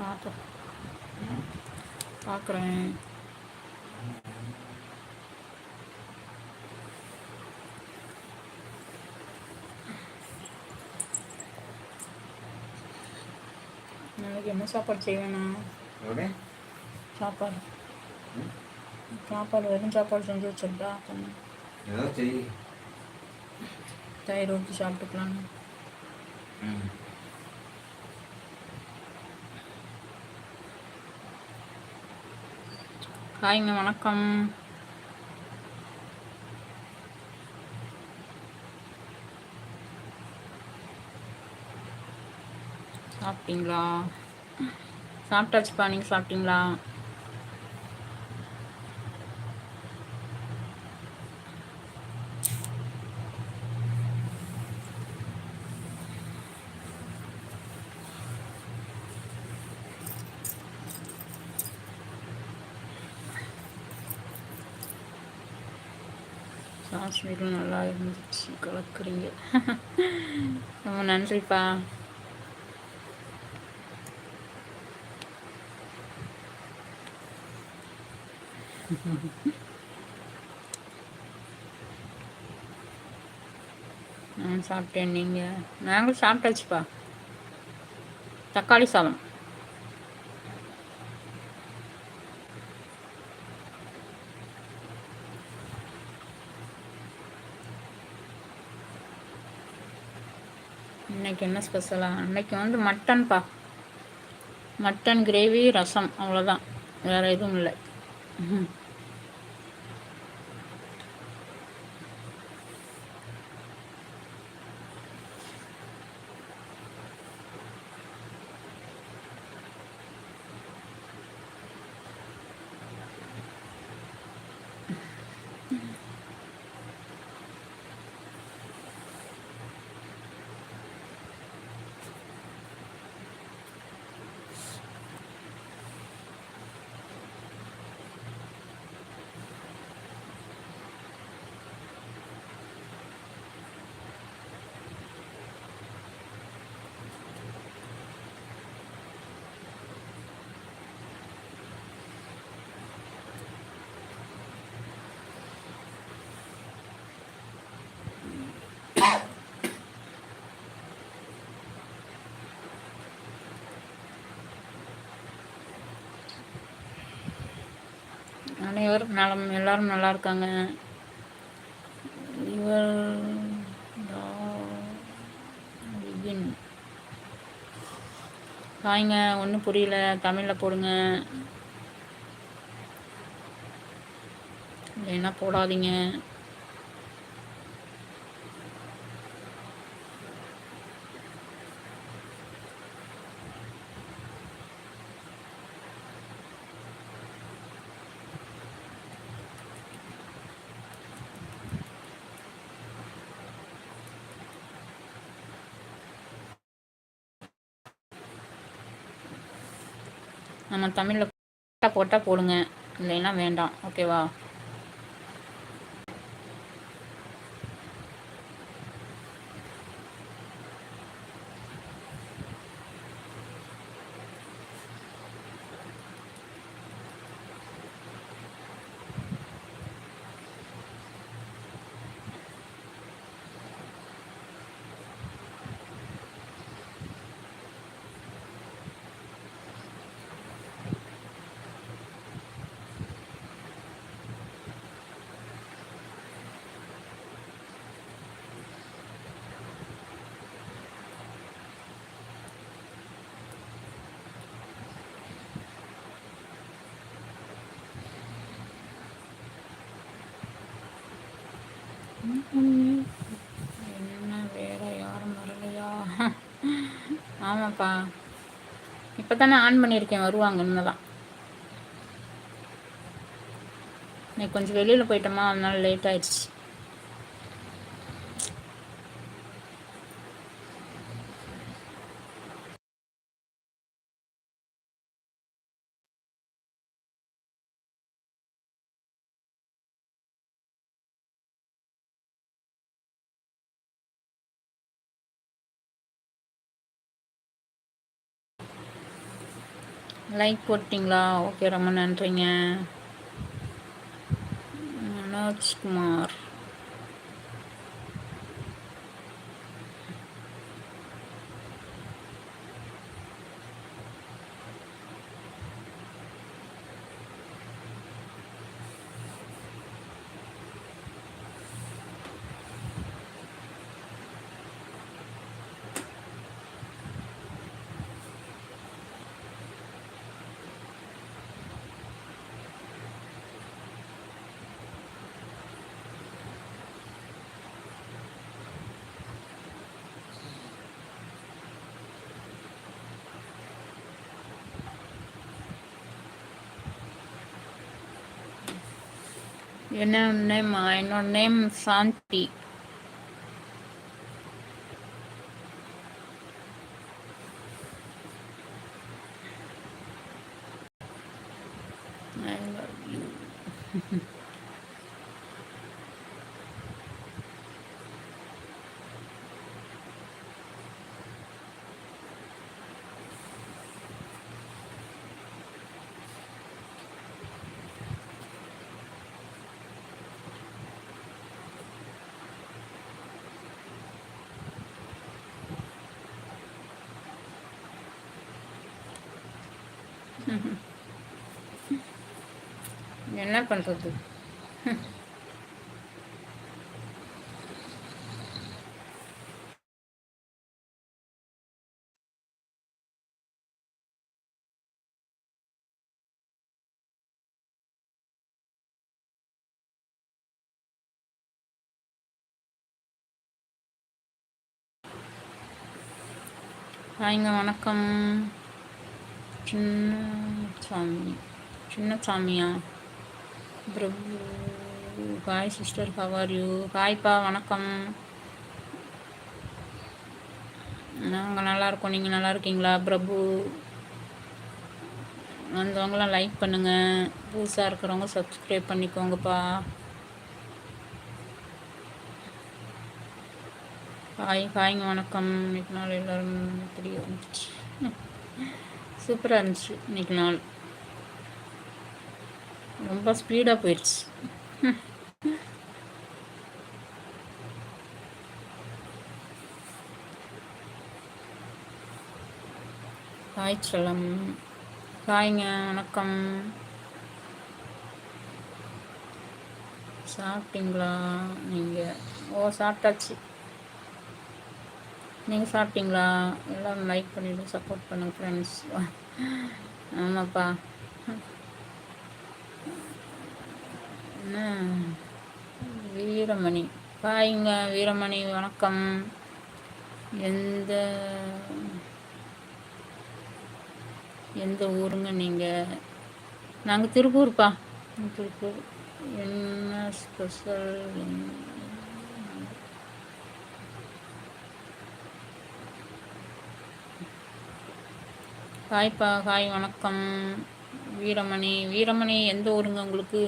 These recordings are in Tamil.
பார்ப்போம் பார்க்குறேன் நாளைக்கு என்ன சாப்பாடு செய்வேண்ணா சாப்பாடு. சாப்பாடு வெறும் சாப்பாடு செஞ்சு வச்சிருக்கா பண்ணு தயிர் ஊற்றி சாப்பிட்டுக்கலான்னு ம். ஹாய்ங்க வணக்கம். சாப்பிட்டீங்களா? சாப்பிட்டாச்சுப்பா நீங்கள் சாப்பிட்டீங்களா காஷ்மீரும் நல்லா இருந்துச்சு கலக்குறீங்க ரொம்ப நன்றிப்பா. நான் சாப்பிட்டேன் நீங்கள் நாங்களும் சாப்பிட்டாச்சுப்பா. தக்காளி சாதம். இன்னைக்கு என்ன ஸ்பெஷலாக அன்னைக்கு வந்து மட்டன்ப்பா மட்டன் கிரேவி ரசம். அவ்வளோதான் வேறு எதுவும் இல்லை. அனைவரும் நலம் எல்லாரும் நல்லா இருக்காங்க. இவர் வாங்க ஒன்றும் புரியல. தமிழில் போடுங்க. இல்லைன்னா போடாதீங்க. நம்ம தமிழில் போட்டால் போடுங்க. இல்லைன்னா வேண்டாம். ஓகேவா? என்ன வேற யாரும் வரலையா? ஆமாப்பா. இப்போ தானே ஆன் பண்ணியிருக்கேன் வருவாங்க இன்னதான் இன்னைக்கு கொஞ்சம் வெளியில் போயிட்டோமா அதனால லேட் ஆயிடுச்சு. லைக் போட்டிங்களா? ஓகே ரொம்ப நன்றிங்க. மனோஜ்குமார். என்ன நேம் என்னோட name Shanthi I love you. என்ன பண்ணுறது ஹாய்ங்க வணக்கம். சின்ன சாமி. சின்ன சாமியா? Prabhu hi sister how are you ஹாய்ப்பா வணக்கம். நாங்கள் நல்லா இருக்கோம். நீங்கள் நல்லா இருக்கீங்களா? பிரபு வந்தவங்களாம் லைக் பண்ணுங்கள் புதுசாக இருக்கிறவங்க சப்ஸ்கிரைப் பண்ணிக்கோங்கப்பா. ஹாய் ஹாய்ங்க வணக்கம். இன்னைக்கு நாள் எல்லோரும் எப்படி இருந்துச்சு? சூப்பராக இருந்துச்சு இன்னைக்கு நாள். ரொம்ப ஸ்பீடாக போயிடுச்சு. ஹாய் செல்லம். ஹாய்ங்க வணக்கம். சாப்பிட்டீங்களா? நீங்கள் ஓ சாப்பிட்டாச்சு. நீங்கள் சாப்பிட்டீங்களா? எல்லோரும் லைக் பண்ணிவிட்டு சப்போர்ட் பண்ணுங்கள் ஃப்ரெண்ட்ஸ் ஆமாப்பா. வீரமணி. பாய்ங்க வீரமணி வணக்கம். எந்த எந்த ஊருங்க நீங்கள் நாங்கள் திருப்பூர்ப்பா. திருப்பூர். என்ன ஸ்பெஷல் ஹாய்ப்பா ஹாய் வணக்கம். வீரமணி வீரமணி எந்த ஊருங்க உங்களுக்கு?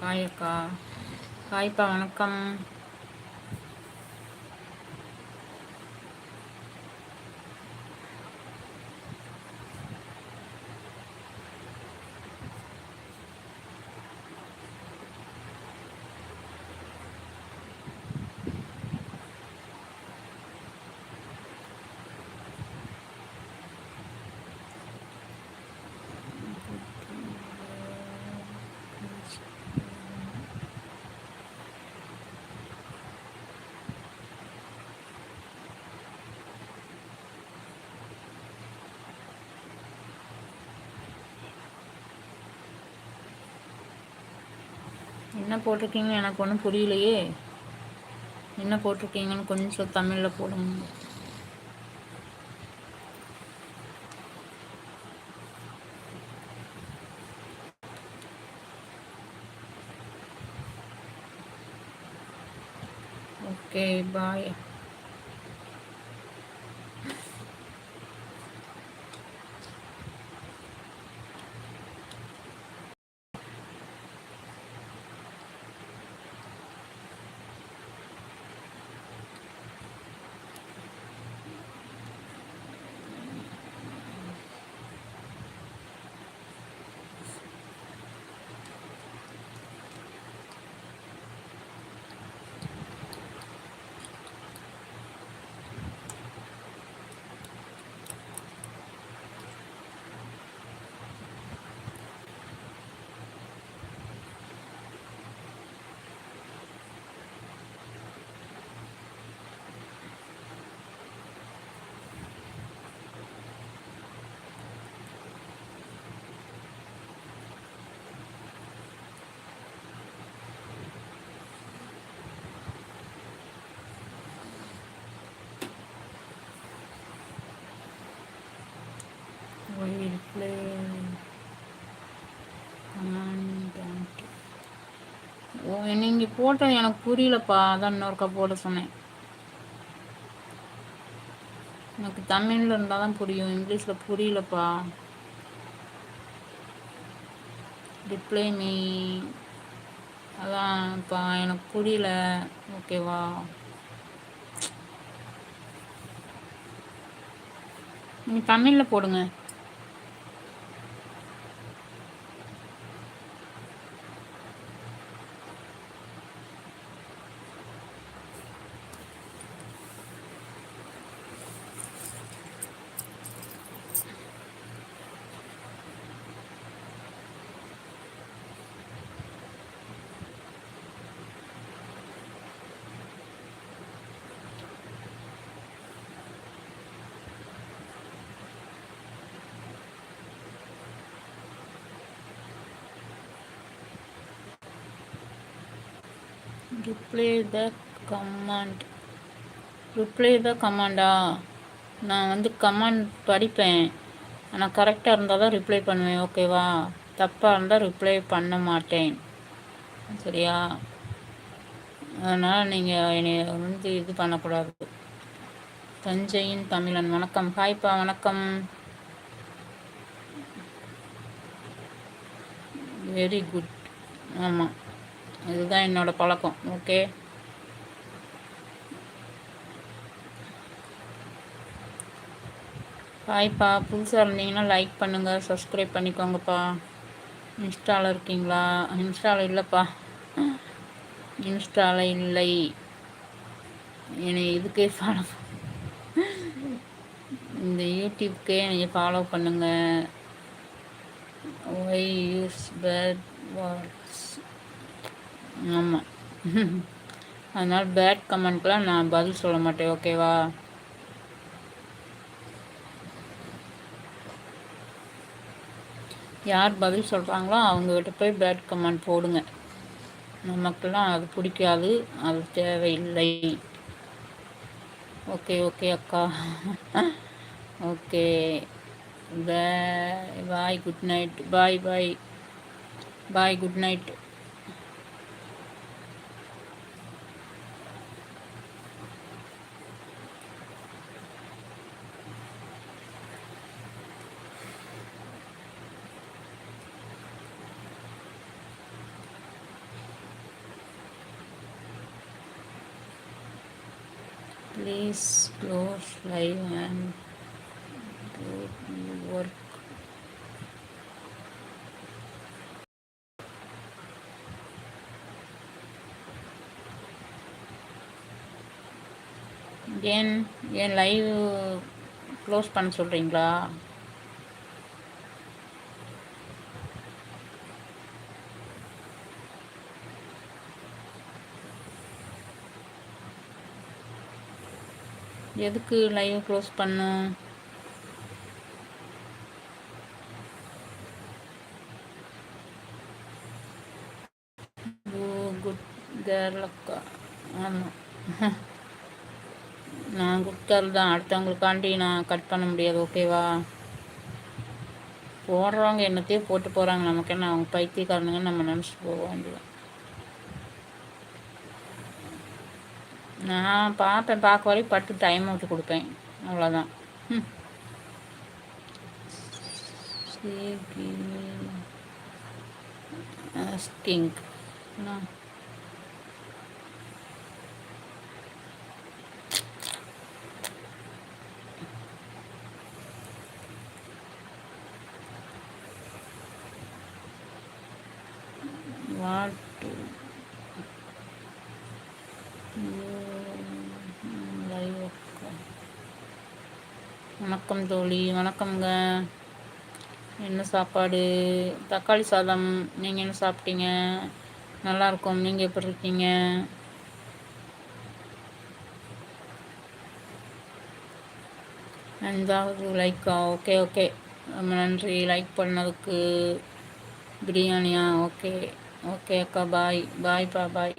காயக்கா காய்ப்பா வணக்கம். என்ன போட்டிருக்கீங்க எனக்கு ஒன்றும் புரியலையே. என்ன போட்டிருக்கீங்கன்னு கொஞ்சம் தமிழில் போடுங்க. ஓகே பாய் will ஓ நீங்கள் போட்டது எனக்கு புரியலப்பா. அதான் இன்னொருக்கா போட சொன்னேன். எனக்கு தமிழில் இருந்தால் தான் புரியும். இங்கிலீஷில் புரியலப்பா. ரிப்ளை மீ அதான்ப்பா எனக்கு புரியல. ஓகேவா நீங்கள் தமிழில் போடுங்க. Reply the comment reply the கமாண்டா நான் வந்து கமாண்ட் படிப்பேன். ஆனால் கரெக்டாக இருந்தால் தான் ரிப்ளை பண்ணுவேன். ஓகேவா தப்பாக இருந்தால் ரிப்ளை பண்ண மாட்டேன். சரியா? அதனால் நீங்கள் என்னை வந்து இது பண்ணக்கூடாது. தஞ்சையின் தமிழன். வணக்கம். ஹாய்ப்பா வணக்கம். வெரி குட் ஆமாம் இதுதான் என்னோட பழக்கம் ஓகே ஹாய்ப்பா புதுசாக இருந்தீங்கன்னா லைக் பண்ணுங்கள் சப்ஸ்கிரைப் பண்ணிக்கோங்கப்பா. இன்ஸ்டாவில் இருக்கீங்களா? இன்ஸ்டாவில் இல்லைப்பா. இன்ஸ்டாவில் இல்லை. என்னை இதுக்கே ஃபாலோ இந்த யூடியூப்க்கே என்னை ஃபாலோ பண்ணுங்கள் ஒய் யூஸ் பேட் வாட்ஸ் ஆமாம் அதனால் பேட் கமெண்ட்க்கெலாம் நான் பதில் சொல்ல மாட்டேன் ஓகேவா யார் பதில் சொல்கிறாங்களோ அவங்கக்கிட்ட போய் பேட் கமெண்ட் போடுங்க. நமக்கெல்லாம் அது பிடிக்காது அது தேவையில்லை. ஓகே ஓகே அக்கா. Okay bye good night bye bye bye good night please close live and do work ஏன் ஏன் லைவ் க்ளோஸ் பண்ண சொல்கிறீங்களா எதுக்கு லைவ் க்ளோஸ் பண்ணும் குட் கேர்ள் அக்கா. ஆமாம் நான் குட் கேர்ள் தான். அடுத்தவங்களுக்காண்டி நான் கட் பண்ண முடியாது ஓகேவா போடுறவங்க என்னத்தையே போட்டு போகிறாங்க நமக்கு என்ன அவங்க பைத்தியக்காரனுங்க நம்ம நினச்சிட்டு போக வேண்டியதான் நான் பார்ப்பேன் பார்க்க வரைக்கும் பட்டு டைம் விட்டு கொடுப்பேன். அவ்வளோதான் ம் ஸ்கிங்க் வணக்கம் தோழி வணக்கம்ங்க. என்ன சாப்பாடு? தக்காளி சாதம் நீங்கள் என்ன சாப்பிட்டீங்க? நல்லாயிருக்கும் நீங்கள் எப்படி இருக்கீங்க? அஞ்சாவது லைக்கா? Okay okay. ரொம்ப நன்றி. லைக் பண்ணதுக்கு பிரியாணியா? ஓகே ஓகே அக்கா. பாய். பாய்ப்பா பாய்.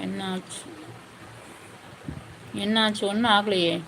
என்னாச்சு? என்னாச்சு? ஒன்றும் ஆகலையே.